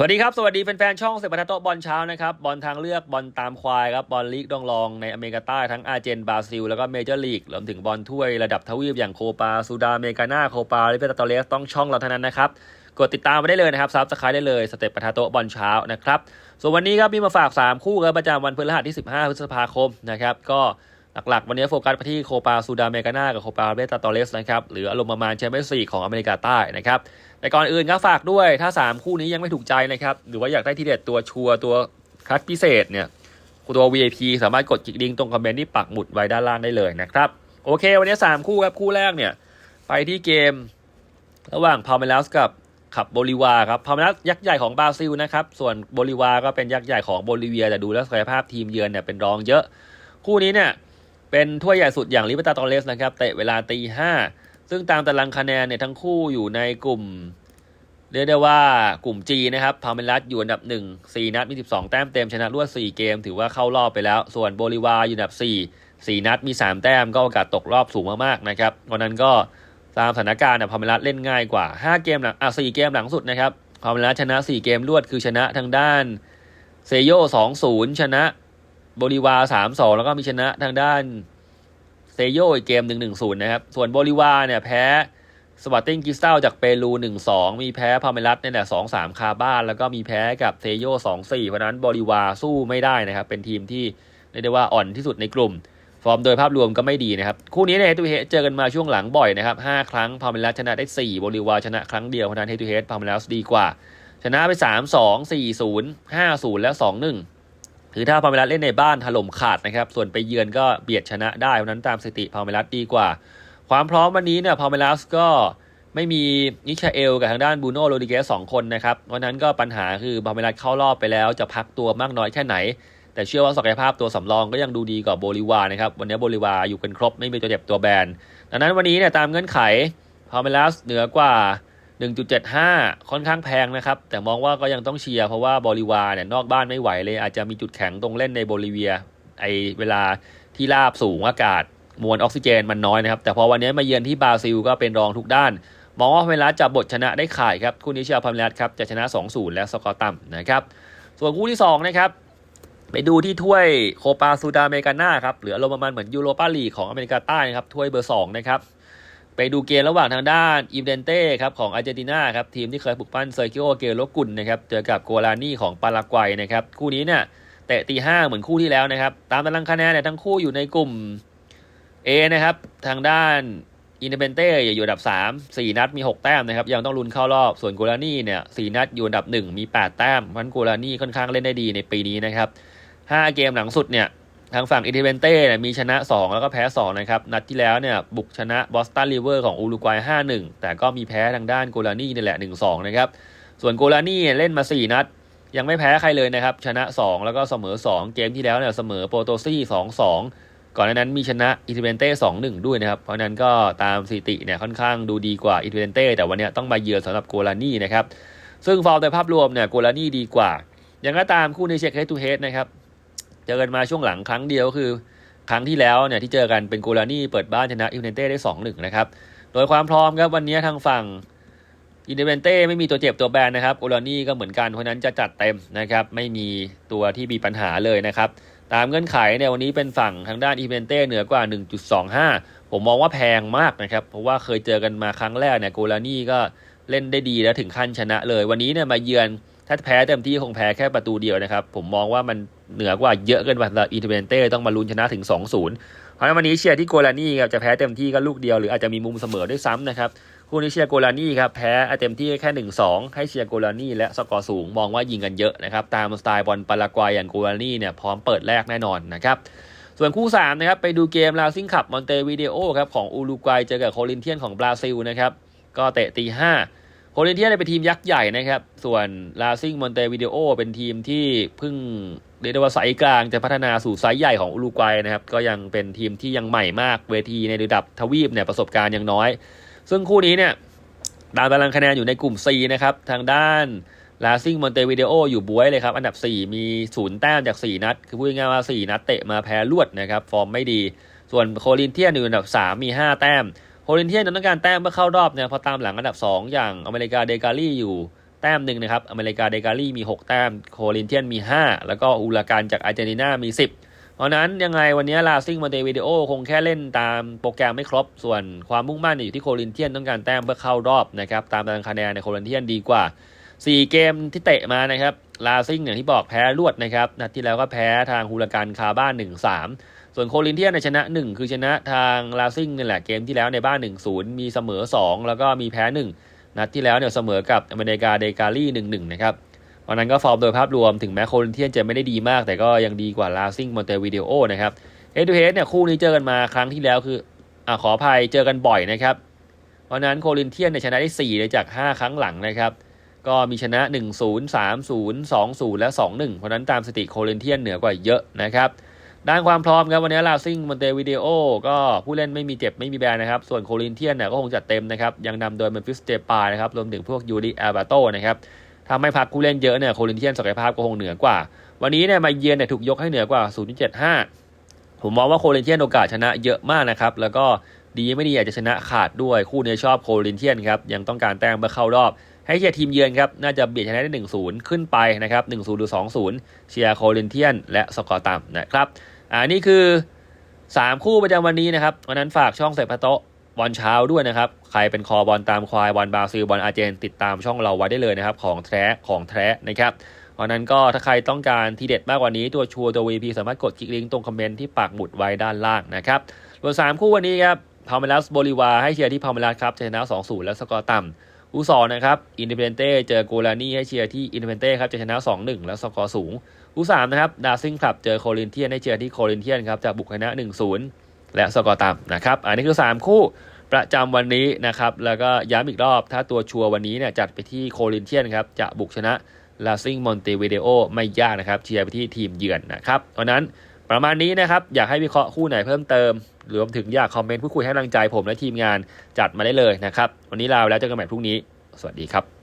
สวัสดีครับ สวัสดีแฟนๆ ช่องเซปาโตบอลเช้านะครับ บอลทางเลือกบอลตามควายครับ บอลลีกดองรองในอเมริกาใต้ทั้งอาร์เจนบราซิล แล้วก็เมเจอร์ลีกรวมถึงบอลถ้วยระดับทวีปอย่างโคปาซูดาเมกานาโคปาลิเบตาโตเลสต้องช่องเราเท่านั้นนะครับ กดติดตามไปได้เลยนะครับซับสไครต์ได้เลยสเต็ปปะทาโตะบอลเช้านะครับส่วนวันนี้ครับมีมาฝาก 3 คู่ครับประจำวันพฤหัสที่ 15 พฤษภาคมนะครับก็ หลักๆ วันนี้โฟกัสไปที่โคปาซูดาเมกานากับโคปาเบตาโตเลสนะครับหรืออารมณ์ประมาณแชมเปี้ยนส์ลีกของอเมริกาใต้นะครับแต่ก่อนอื่นก็ฝากด้วยถ้า 3 คู่นี้ยังไม่ถูกใจนะครับหรือว่าอยากได้ที่เด็ดตัวชัวร์ตัวคัดพิเศษเนี่ยตัว VIP สามารถกดจิกลิงก์ตรงคอมเมนต์ที่ปักหมุดไว้ด้านล่างได้เลยนะครับโอเค วันนี้ 3 คู่ครับคู่แรกเนี่ยไปที่เกมระหว่างพาเมลัสกับขับโบลิวาครับพาเมลัสยักษ์ใหญ่ของบราซิลนะครับส่วนโบลิวาก็เป็นยักษ์ใหญ่ของโบลิเวียแต่ดูแล้วศักยภาพทีมเยือนเนี่ยเป็นรองเยอะ คู่นี้เนี่ย เป็นถ้วยใหญ่สุดอย่างลิเบตาตอเลสนะครับเตะเวลาตีห้าซึ่งตามตารางคะแนนเนี่ยทั้งคู่อยู่ในกลุ่ม เรียกได้ว่ากลุ่ม G นะครับพาเมลัสอยู่อันดับ 1 4 นัดมี 12 แต้มเต็มชนะรวด 4 เกม ถือว่าเข้ารอบไปแล้ว ส่วนโบลิวาอยู่อันดับ 4 4 นัดมี 3 แต้มก็โอกาสตกรอบสูงมากๆนะครับวันนั้นก็ตามสถานการณ์เนี่ยพาเมลัสเล่นง่ายกว่า 5 เกมหลังอะ4เกมหลังสุดนะครับพาเมลัสชนะ 4 เกมรวดคือชนะทางด้านเซโย2-0 ชนะ บลิวา3-2แล้วก็มีชนะทางด้านเซโยอีกเกม1-1-0นะครับ ส่วนบลิวาเนี่ยแพ้สวัตติงกิสตัลจากเปรู1-2มีแพ้พาเมลัสเนี่ยแหละ2-3คาบ้าน แล้วก็มีแพ้กับเทโย2-4เพราะนั้นบริวาสู้ไม่ได้นะครับ เป็นทีมที่เรียกได้ว่าอ่อนที่สุดในกลุ่ม ฟอร์มโดยภาพรวมก็ไม่ดีนะครับ คู่นี้เนี่ยเฮตูเฮเจอกันมาช่วงหลังบ่อยนะครับ5ครั้งพาเมลัสชนะได้4บริวาชนะครั้งเดียวเพราะนั้นเฮตูเฮพาเมลัสดีกว่า ชนะไป3-2 4-0 5-0และ2-1 คือถ้าพาเมลัสเล่นในบ้านถล่มขาดนะครับ ส่วนไปเยือนก็เบียดชนะได้เพราะนั้นตามสถิติพาเมลัสดีกว่า ความพร้อมวันนี้เนี่ยพาเมลัสก็ไม่มีนิชาเอลกับทางด้านบูโนโรดิเกสสองคนนะครับ เพราะนั้นก็ปัญหาคือบาเมลัสเข้ารอบไปแล้วจะพักตัวมากน้อยแค่ไหน แต่เชื่อว่าศักยภาพตัวสำรองก็ยังดูดีกว่าโบลิวานะครับ วันนี้โบลิวาอยู่กันครบไม่มีตัวเจ็บตัวแบน ดังนั้นวันนี้เนี่ยตามเงื่อนไขพาเมลัสเหนือกว่า 1.75 ค่อนข้างแพงนะครับ แต่มองว่าก็ยังต้องเชียร์เพราะว่าบลิวาเนี่ยนอกบ้านไม่ไหวเลย อาจจะมีจุดแข็งตรงเล่นในโบลิเวีย ไอเวลาที่ราบสูงอากาศมวลออกซิเจนมันน้อยนะครับ แต่พอวันนี้มาเยือนที่บราซิลก็เป็นรองทุกด้าน มองว่าพาเมลัสจะบทชนะได้ขาดครับคู่นี้เชียร์พาเลสครับจะชนะ 2-0 และสกอร์ต่ำนะครับ ส่วนคู่ที่2นะครับไปดูที่ถ้วยโคปาซูดาเมกาน่าครับหลือลมณ์ประมาณเหมือนยูโรปาลีของอเมริกาใต้นะครับถ้วยเบอร์2นะครับ ไปดูเกมระหว่างทางด้านอิมเดนเต้ครับของอาร์เจนตินาครับทีมที่เคยปลุกปั้นเซอร์กิโอเกโลกุลนะครับเจอกับโกลานี่ของปารากวัยนะครับคู่นี้เนี่ยเตะตีห้าเหมือนคู่ที่แล้วนะครับ ตามตารางคะแนนเนี่ยทั้งคู่อยู่ในกลุ่ม A นะครับทางด้านอินเดเนเต้อยู่อันดับ 3 4 นัดมี 6 แต้มนะครับ ยังต้องลุ้นเข้ารอบ ส่วนโกลานี่เนี่ย4นัดอยู่อันดับ 1 มี 8 แต้มเพราะฉะนั้นโกลานี่ค่อนข้างเล่นได้ดีในปีนี้นะครับ 5 เกมหลังสุดเนี่ย ทางฝั่งอินเดเ n นเต้เนี่ยมีชนะ 2 แล้วก็แพ้ 2 นะครับ นัดที่แล้วเนี่ยบุกชนะบอสตันริเวอร์ของอุรุกวัย 5-1 แต่ก็มีแพ้ทางด้านโกลานี่นี่แหละ 1-2 นะครับ ส่วนโกลานี่เล่นมา 4 นัด ยังไม่แพ้ใครเลยนะครับ ชนะ 2 แล้วก็เสมอ 2 เกมที่แล้วเนี่ยเสมอโปรโตซี่2-2 ก่อนหน้านั้นมีชนะอิตาเวนเต้สองหนึ่งด้วยนะครับ เพราะนั้นก็ตามสถิติเนี่ยค่อนข้างดูดีกว่าอิตาเวนเต้แต่วันนี้ต้องมาเยือนสำหรับโกลานี่นะครับซึ่งฟอร์มโดยภาพรวมเนี่ยโกลานี่ดีกว่า อยังก็ตามคู่ในเช็คเฮดทูเฮดนะครับ เจอกันมาช่วงหลังครั้งเดียวคือ ครั้งที่แล้วเนี่ยที่เจอกันเป็นโกลานี่เปิดบ้านชนะอิตาเวนเต้ได้สองหนึ่งนะครับ โดยความพร้อมครับวันนี้ทางฝั่งอินเดเนเต้ไม่มีตัวเจ็บตัวแบนนะครับโกลานี่ก็เหมือนกันเพราะนั้นจะจัดเต็มนะครับ ไม่มีตัวที่มีปัญหาเลยนะครับ ตามเงื่อนไขเนี่ยวันนี้เป็นฝั่งทางด้านอีเวนเต้เหนือกว่า 1.25 ผมมองว่าแพงมากนะครับ เพราะว่าเคยเจอกันมาครั้งแรกเนี่ยโกลานี่ก็เล่นได้ดีแล้วถึงขั้นชนะเลย วันนี้เนี่ยมาเยือนถ้าแพ้เต็มที่คงแพ้แค่ประตูเดียวนะครับ ผมมองว่ามัน เหนือกว่าเยอะเกินไปสำหรับอีเวนเต้ต้องมาลุ้นชนะถึง 2-0 เพราะฉะนั้นวันนี้เชียร์ที่โกลานี่ครับจะแพ้เต็มที่ก็ลูกเดียวหรืออาจจะมีมุมเสมอด้วยซ้ำนะครับคู่นี้เชียร์โกลานี่ครับแพ้เต็มที่แค่หนึ่งสองให้เชียร์โกลานี่และสกอร์สูงมองว่ายิงกันเยอะนะครับตามสไตล์บอลปารากวัยอย่างโกลานี่เนี่ยพร้อมเปิดแรกแน่นอนนะครับส่วนคู่3นะครับไปดูเกมลาซิงคับมอนเตวิเดโอครับของอุรุกวัยเจอกับโคลินเทียนของบราซิลนะครับก็เตะตีห้า โคลินเทียเป็นทีมยักษ์ใหญ่นะครับ ส่วนลาซิงมอนเตวิเดโอเป็นทีมที่เพิ่งเรียกได้ว่าไซส์กลางจะพัฒนาสู่ไซส์ใหญ่ของอุรุกวัยนะครับ ก็ยังเป็นทีมที่ยังใหม่มากเวทีในระดับทวีปเนี่ยประสบการณ์ยังน้อย ซึ่งคู่นี้เนี่ยตามตารางคะแนนอยู่ในกลุ่ม C นะครับ ทางด้านลาซิงมอนเตวิเดโออยู่บวยเลยครับ อันดับ 4 มีศูนย์แต้มจาก 4 นัด คือพูดง่ายๆว่า 4 นัดเตะมาแพ้รวดนะครับ ฟอร์มไม่ดี ส่วนโคลินเทียนอยู่อันดับ 3 มี 5 แต้ม โคลินเทียนต้องการแต้มเพื่อเข้ารอบเนี่ยพอตามหลังอันดับ 2 อย่างอเมริกาเดกาลี่อยู่แต้มหนึ่งนะครับอเมริกาเดกาลี่มี 6 แต้มโคลินเทียนมี 5 แล้วก็อูลาการจากอาร์เจนตินามี 10 เพราะนั้นยังไงวันนี้ลาซิงมอนเตวิเดโอคงแค่เล่นตามโปรแกรมไม่ครบ ส่วนความมุ่งมั่นอยู่ที่โคลินเทียนต้องการแต้มเพื่อเข้ารอบนะครับตามตารางคะแนนในโคลินเทียนดีกว่า 4 เกมที่เตะมานะครับลาซิงอย่างที่บอกแพ้รวดนะครับนัดที่แล้วก็แพ้ทางฮูลาการคาบ้าน1-3 ส่วนโคลินเทียนในชนะ 1 คือชนะทางลาซิงนี่แหละเกมที่แล้วในบ้าน 1-0 มีเสมอ 2 แล้วก็มีแพ้ 1 นัดที่แล้วเนี่ยเสมอกับอเมริกาเดกาลี่1-1 นะครับวันนั้นก็ฟอร์มโดยภาพรวมถึงแม้โคลินเทียนจะไม่ได้ดีมาก แต่ก็ยังดีกว่าลาซิงมอนเตวิเดโอนะครับเฮดทูเฮดเนี่ยคู่นี้เจอกันมาครั้งที่แล้วคืออ่าขออภัยเจอกันบ่อยนะครับเพราะฉะนั้นโคลินเทียนเนี่ยชนะได้4เลยจาก 5 ครั้งหลังนะครับก็มีชนะ 1 0 3 0 2 0 และ 2 1 เพราะนั้นตามสติโคลินเทียนเหนือกว่าเยอะนะครับ ด้านความพร้อมครับวันนี้ลาซิงมอนเตวิเดโอก็ผู้เล่นไม่มีเจ็บไม่มีแบนนะครับ ส่วนโคลินเทียนเนี่ยก็คงจัดเต็มนะครับ ยังนำโดยเมมฟิสเตปานะครับ รวมถึงพวกยูริอาบาโตนะครับถ้าไม่พักผู้เล่นเยอะเนี่ยโคลินเทียนศักยภาพก็คงเหนือกว่า วันนี้เนี่ยมาเยือนเนี่ยถูกยกให้เหนือกว่า 0.75 ผมมองว่าโคลินเทียนโอกาสชนะเยอะมากนะครับแล้วก็ดีไม่ดีอาจจะชนะขาดด้วยคู่นี้ชอบโคลินเทียนครับยังต้องการแต้มเพื่อเข้ารอบ ให้เชียร์ทีมเยือนครับน่าจะเบียดชนะได้ 1-0 ขึ้นไปนะครับ 1-0 หรือ 2-0 เชียร์โคลินเทียน และสกอร์ต่ำนะครับอ่านี่คือ 3 คู่ประจำวันนี้นะครับวันนั้นฝากช่องเสพโตะบอลเช้าด้วยนะครับ ใครเป็นคอบอลตามควายบอลบราซิลบอลอาร์เจนติดตามช่องเราไว้ได้เลยนะครับ ของแท้ของแท้นะครับเพราะนั้นก็ถ้าใครต้องการทีเด็ดมากกว่านี้ตัวชัวร์ตัว VP สามารถกดคลิกลิงก์ตรงคอมเมนต์ที่ปักหมุดไว้ด้านล่างนะครับส่วนสามคู่วันนี้ครับพาเมลัสโบลิวาให้เชียร์ที่พาเมลัสครับชนะ2-0 และสกอร์ต่ำ คู่สองนะครับอินดิเพนเต้เจอโกลานี่ให้เชียร์ที่อินดิเพนเต้ครับจะชนะ 2-1 แล้วสกอร์สูงคู่สามนะครับดาซิงคลับเจอโคลินเทียนให้เชียร์ที่โคลินเทียนครับจากบุกชนะ 1-0 และสกอร์ต่ำนะครับอันนี้คือ 3 คู่ประจำวันนี้นะครับแล้วก็ย้ำอีกรอบ ถ้าตัวชัวร์วันนี้เนี่ยจัดไปที่โคลินเทียนครับจะบุกชนะลาซิงมอนเตวิเดโอไม่ยากนะครับเชียร์ไปที่ทีมเยือนนะครับเพราะนั้น ประมาณนี้นะครับ อยากให้วิเคราะห์คู่ไหนเพิ่มเติมรวมถึงอยากคอมเมนต์พูดคุยให้กำลังใจผมและทีมงานจัดมาได้เลยนะครับ วันนี้ลาไปแล้วเจอกันใหม่พรุ่งนี้ สวัสดีครับ